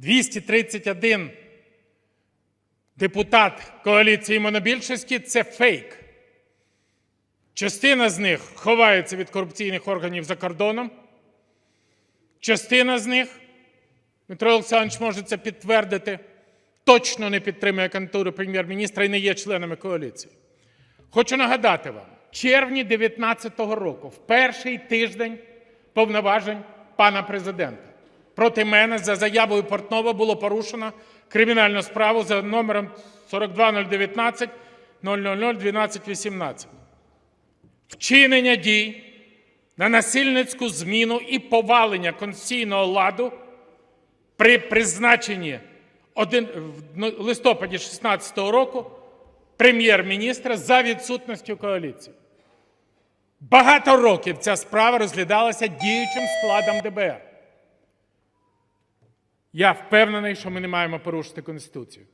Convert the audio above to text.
231 депутат коаліції монобільшості це фейк. Частина з них ховається від корупційних органів за кордоном. Частина з них, Дмитро Олександрович може це підтвердити, точно не підтримує кандидатуру прем'єр-міністра і не є членами коаліції. Хочу нагадати вам, червні 2019 року, в перший тиждень повноважень пана президента, проти мене за заявою Портнова було порушено кримінальну справу за номером 42019 000 1218. Вчинення дій на насильницьку зміну і повалення конституційного ладу при призначенні один- в листопаді 2016 року прем'єр-міністра за відсутністю коаліції. Багато років ця справа розглядалася діючим складом ДБР. Я впевнений, що ми не маємо порушити Конституцію.